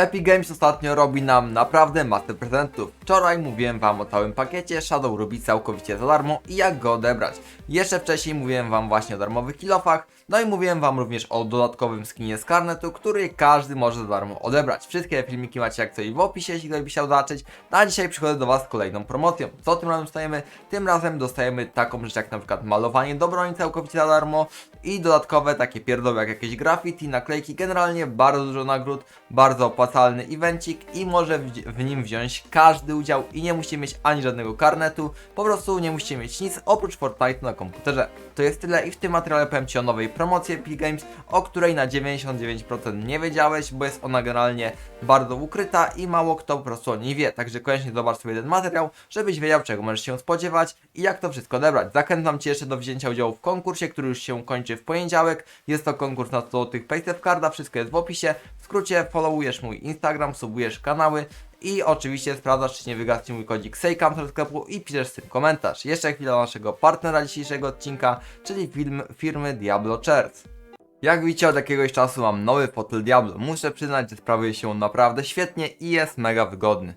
Epic Games ostatnio robi nam naprawdę masę prezentów. Wczoraj mówiłem wam o całym pakiecie Shadow Ruby całkowicie za darmo i jak go odebrać. Jeszcze wcześniej mówiłem wam właśnie o darmowych kilofach, no i mówiłem wam również o dodatkowym skinie z karnetu, który każdy może za darmo odebrać. Wszystkie filmiki macie jak coś w opisie, jeśli ktoś by chciał zobaczyć. No a dzisiaj przychodzę do was z kolejną promocją. Co tym razem dostajemy? Tym razem dostajemy taką rzecz jak na przykład malowanie do broni całkowicie za darmo i dodatkowe takie pierdoły jak jakieś graffiti, naklejki, generalnie bardzo dużo nagród, bardzo opłacalny evencik i może w, w nim wziąć każdy udział i nie musicie mieć ani żadnego karnetu, po prostu nie musicie mieć nic oprócz Fortnite na komputerze. To jest tyle i w tym materiale powiem Ci o nowej promocji Epic Games, o której na 99% nie wiedziałeś, bo jest ona generalnie bardzo ukryta i mało kto po prostu o niej wie, także koniecznie zobacz sobie ten materiał, żebyś wiedział czego możesz się spodziewać i jak to wszystko odebrać. Zachęcam Cię jeszcze do wzięcia udziału w konkursie, który już się kończy w poniedziałek. Jest to konkurs na 100 zł Paysafe Carda, wszystko jest w opisie. W skrócie followujesz mój Instagram, subujesz kanały i oczywiście sprawdzasz, czy nie wygasł mój kodzik SEJKAM do sklepu i piszesz z tym komentarz. Jeszcze chwila naszego partnera dzisiejszego odcinka, czyli film, firmy Diablo Chairs. Jak widzicie od jakiegoś czasu mam nowy fotel Diablo. Muszę przyznać, że sprawuje się on naprawdę świetnie i jest mega wygodny.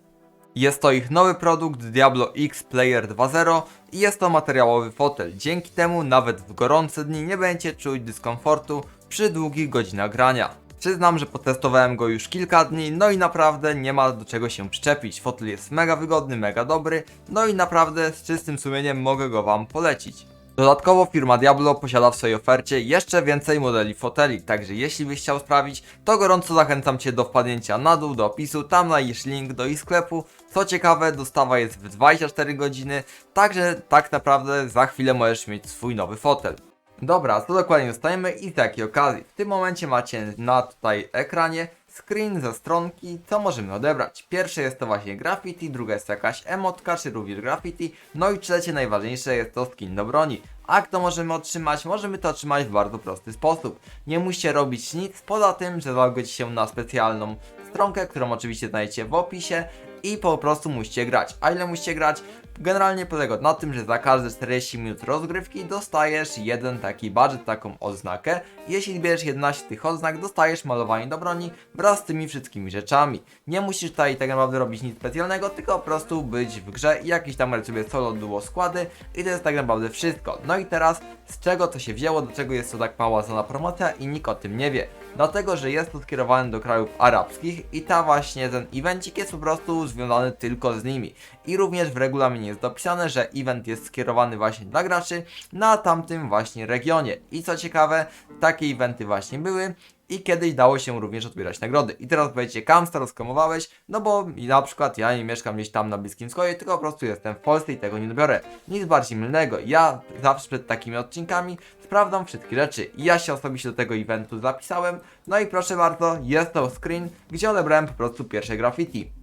Jest to ich nowy produkt Diablo X Player 2.0 i jest to materiałowy fotel. Dzięki temu nawet w gorące dni nie będziecie czuć dyskomfortu przy długich godzinach grania. Przyznam, że potestowałem go już kilka dni, no i naprawdę nie ma do czego się przyczepić. Fotel jest mega wygodny, mega dobry, no i naprawdę z czystym sumieniem mogę go Wam polecić. Dodatkowo firma Diablo posiada w swojej ofercie jeszcze więcej modeli foteli, także jeśli byś chciał sprawić, to gorąco zachęcam Cię do wpadnięcia na dół do opisu, tam znajdziesz link do ich sklepu. Co ciekawe, dostawa jest w 24 godziny, także tak naprawdę za chwilę możesz mieć swój nowy fotel. Dobra, co dokładnie dostajemy i z jakiej okazji? W tym momencie macie na tutaj ekranie screen ze stronki, co możemy odebrać. Pierwsze jest to właśnie graffiti, druga jest jakaś emotka, czy również graffiti, no i trzecie najważniejsze jest to skin do broni. A kto możemy otrzymać? Możemy to otrzymać w bardzo prosty sposób. Nie musicie robić nic poza tym, że zalogować się na specjalną stronkę, którą oczywiście znajdziecie w opisie i po prostu musicie grać. A ile musicie grać? Generalnie polega na tym, że za każde 40 minut rozgrywki dostajesz jeden taki budget, taką oznakę. Jeśli zbierzesz 11 tych oznak, dostajesz malowanie do broni wraz z tymi wszystkimi rzeczami. Nie musisz tutaj tak naprawdę robić nic specjalnego, tylko po prostu być w grze i jakiś tam sobie solo duo składy i to jest tak naprawdę wszystko. No i teraz z czego to się wzięło, do czego jest to tak mała zona promocja i nikt o tym nie wie. Dlatego, że jest to skierowane do krajów arabskich i ta właśnie ten evencik jest po prostu związany tylko z nimi. I również w regulaminie jest dopisane, że event jest skierowany właśnie dla graczy na tamtym właśnie regionie. I co ciekawe, takie eventy właśnie były i kiedyś dało się również odbierać nagrody. I teraz powiecie, Kamsta rozkomowałeś, no bo na przykład ja nie mieszkam gdzieś tam na Bliskim Wschodzie, tylko po prostu jestem w Polsce i tego nie dobiorę. Nic bardziej mylnego. Ja zawsze przed takimi odcinkami sprawdzam wszystkie rzeczy. Ja się osobiście do tego eventu zapisałem, no i proszę bardzo, jest to screen, gdzie odebrałem po prostu pierwsze graffiti.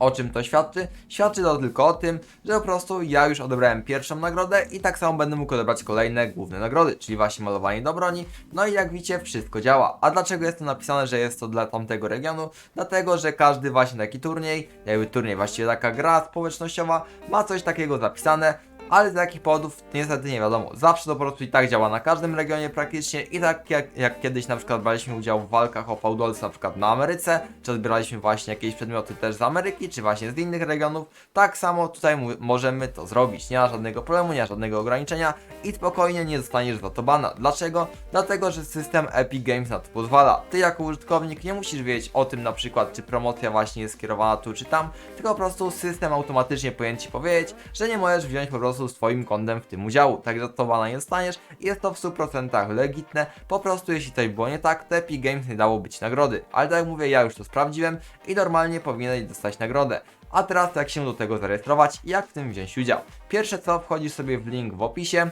O czym to świadczy? Świadczy to tylko o tym, że po prostu ja już odebrałem pierwszą nagrodę i tak samo będę mógł odebrać kolejne główne nagrody, czyli właśnie malowanie do broni. No i jak widzicie, wszystko działa. A dlaczego jest to napisane, że jest to dla tamtego regionu? Dlatego, że każdy właśnie taki turniej, jakby turniej, właściwie taka gra społecznościowa, ma coś takiego zapisane, ale z jakich powodów niestety nie wiadomo. Zawsze to po prostu i tak działa na każdym regionie praktycznie i tak jak, jak kiedyś na przykład braliśmy udział w walkach o Faudolce na przykład na Ameryce, czy odbieraliśmy właśnie jakieś przedmioty też z Ameryki, czy właśnie z innych regionów, tak samo tutaj możemy to zrobić. Nie ma żadnego problemu, nie ma żadnego ograniczenia i spokojnie nie zostaniesz za to bana. Dlaczego? Dlatego, że system Epic Games na to pozwala. Ty jako użytkownik nie musisz wiedzieć o tym na przykład, czy promocja właśnie jest skierowana tu czy tam, tylko po prostu system automatycznie powinien Ci powiedzieć, że nie możesz wziąć po prostu z Twoim kontem w tym udziału. Także to bana nie dostaniesz jest to w 100% legitne. Po prostu jeśli coś było nie tak, to Epic Games nie dało być nagrody. Ale tak jak mówię, ja już to sprawdziłem i normalnie powinieneś dostać nagrodę. A teraz jak się do tego zarejestrować jak w tym wziąć udział. Pierwsze co, wchodzisz sobie w link w opisie,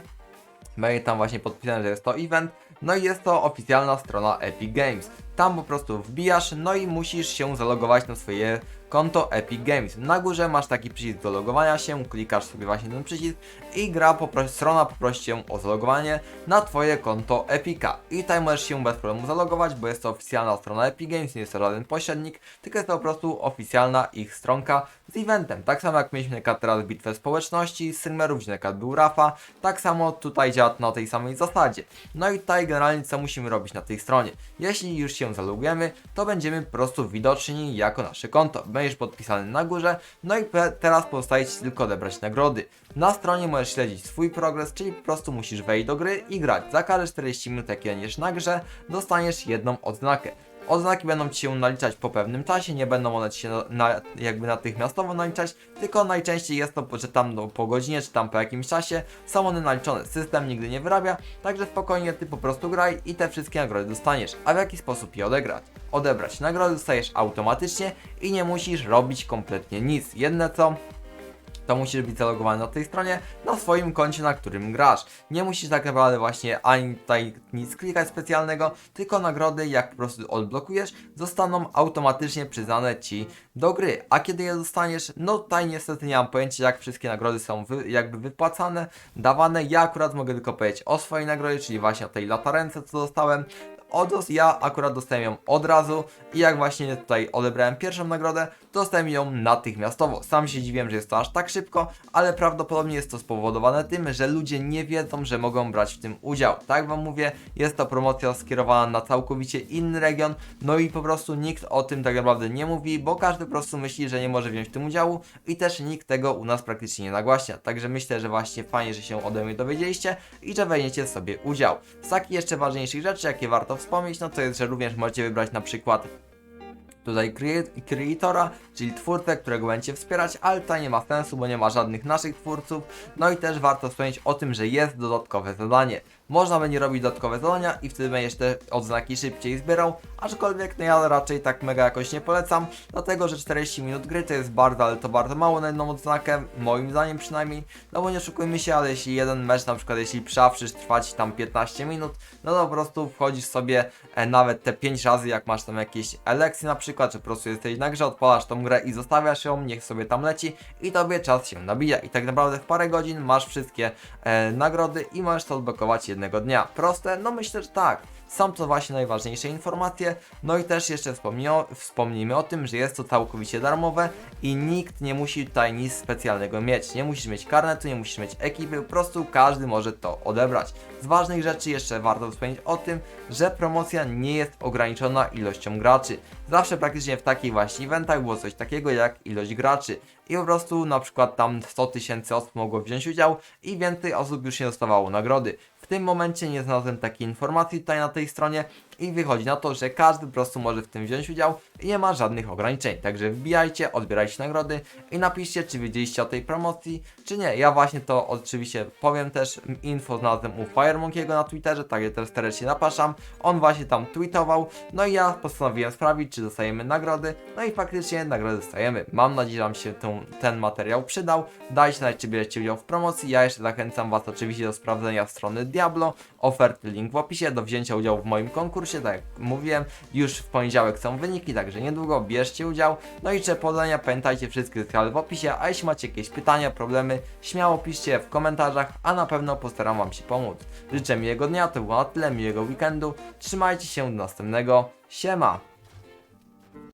będzie tam właśnie podpisane, że jest to event, no i jest to oficjalna strona Epic Games. Tam po prostu wbijasz, no i musisz się zalogować na swoje konto Epic Games. Na górze masz taki przycisk do logowania się, klikasz sobie właśnie ten przycisk i gra popro- strona poprosi cię o zalogowanie na twoje konto Epica. I tutaj możesz się bez problemu zalogować, bo jest to oficjalna strona Epic Games, nie jest to żaden pośrednik, tylko jest to po prostu oficjalna ich stronka z eventem. Tak samo jak mieliśmy na teraz bitwę społeczności, streamerów, gdzie na był Rafa, tak samo tutaj działa na tej samej zasadzie. No i tutaj generalnie co musimy robić na tej stronie. Jeśli już się zalogujemy, to będziemy po prostu widoczni jako nasze konto. Będziesz podpisany na górze, no i teraz pozostaje Ci tylko odebrać nagrody. Na stronie możesz śledzić swój progres, czyli po prostu musisz wejść do gry i grać. Za każde 40 minut, jakie będziesz na grze, dostaniesz jedną odznakę. Odznaki będą Ci się naliczać po pewnym czasie, nie będą one Ci się na, jakby natychmiastowo naliczać, tylko najczęściej jest to, że tam no, po godzinie, czy tam po jakimś czasie są one naliczone. System nigdy nie wyrabia, także spokojnie Ty po prostu graj i te wszystkie nagrody dostaniesz. A w jaki sposób je odegrać? Odebrać nagrody dostajesz automatycznie i nie musisz robić kompletnie nic. Jedne co, to musisz być zalogowany na tej stronie, na swoim koncie, na którym grasz. Nie musisz tak naprawdę właśnie ani tutaj nic klikać specjalnego, tylko nagrody, jak po prostu odblokujesz, zostaną automatycznie przyznane Ci do gry. A kiedy je dostaniesz, no tutaj niestety nie mam pojęcia, jak wszystkie nagrody są wy, jakby wypłacane, dawane. Ja akurat mogę tylko powiedzieć o swojej nagrodzie, czyli właśnie o tej latarence, co dostałem. Odos, ja akurat dostałem ją od razu i jak właśnie tutaj odebrałem pierwszą nagrodę, dostałem ją natychmiastowo. Sam się dziwiłem, że jest to aż tak szybko, ale prawdopodobnie jest to spowodowane tym, że ludzie nie wiedzą, że mogą brać w tym udział. Tak wam mówię, jest to promocja skierowana na całkowicie inny region, no i po prostu nikt o tym tak naprawdę nie mówi, bo każdy po prostu myśli, że nie może wziąć w tym udziału i też nikt tego u nas praktycznie nie nagłaśnia. Także myślę, że właśnie fajnie, że się ode mnie dowiedzieliście i że weźmiecie sobie udział. Z takich jeszcze ważniejszych rzeczy, jakie warto wspomnieć, no to jest, że również możecie wybrać na przykład tutaj crea- creatora, czyli twórcę, którego będziecie wspierać, ale to nie ma sensu, bo nie ma żadnych naszych twórców. No i też warto wspomnieć o tym, że jest dodatkowe zadanie. Można będzie robić dodatkowe zadania i wtedy będziesz te odznaki szybciej zbierał, aczkolwiek no ja raczej tak mega jakoś nie polecam, dlatego że 40 minut gry to jest bardzo, ale to bardzo mało na jedną odznakę, moim zdaniem przynajmniej, no bo nie oszukujmy się, ale jeśli jeden mecz, na przykład jeśli przawszysz trwać tam 15 minut, no to po prostu wchodzisz sobie e, nawet te 5 razy, jak masz tam jakieś elekcje na przykład, czy po prostu jesteś na grze, odpalasz tą grę i zostawiasz ją, niech sobie tam leci i tobie czas się nabija. I tak naprawdę w parę godzin masz wszystkie e, nagrody i możesz to odblokować jednego dnia. Proste? No myślę, że tak. Są to właśnie najważniejsze informacje. No i też jeszcze wspomnijmy o tym, że jest to całkowicie darmowe i nikt nie musi tutaj nic specjalnego mieć. Nie musisz mieć karnetu, nie musisz mieć ekipy, po prostu każdy może to odebrać. Z ważnych rzeczy jeszcze warto wspomnieć o tym, że promocja nie jest ograniczona ilością graczy. Zawsze praktycznie w takich właśnie eventach było coś takiego jak ilość graczy. I po prostu na przykład tam 100 tysięcy osób mogło wziąć udział i więcej osób już nie dostawało nagrody. W tym momencie nie znalazłem takiej informacji tutaj na tej stronie i wychodzi na to, że każdy po prostu może w tym wziąć udział i nie ma żadnych ograniczeń. Także wbijajcie, odbierajcie nagrody i napiszcie, czy wiedzieliście o tej promocji, czy nie. Ja właśnie to oczywiście powiem też, info znalazłem u FireMonkiego na Twitterze, tak je też serdecznie zapraszam. On właśnie tam tweetował, no i ja postanowiłem sprawdzić, czy dostajemy nagrody, no i faktycznie nagrody dostajemy. Mam nadzieję, że Wam się tą, ten materiał przydał. Dajcie znać, czy bierzecie udział w promocji. Ja jeszcze zachęcam Was oczywiście do sprawdzenia strony Diablo, oferty link w opisie, do wzięcia udziału w moim konkursie, tak jak mówiłem, już w poniedziałek są wyniki, także niedługo bierzcie udział. No i jeszcze podania, pamiętajcie wszystkie skały w opisie, a jeśli macie jakieś pytania, problemy, śmiało piszcie w komentarzach, a na pewno postaram Wam się pomóc. Życzę miłego dnia, to było na tyle, miłego weekendu, trzymajcie się do następnego, siema!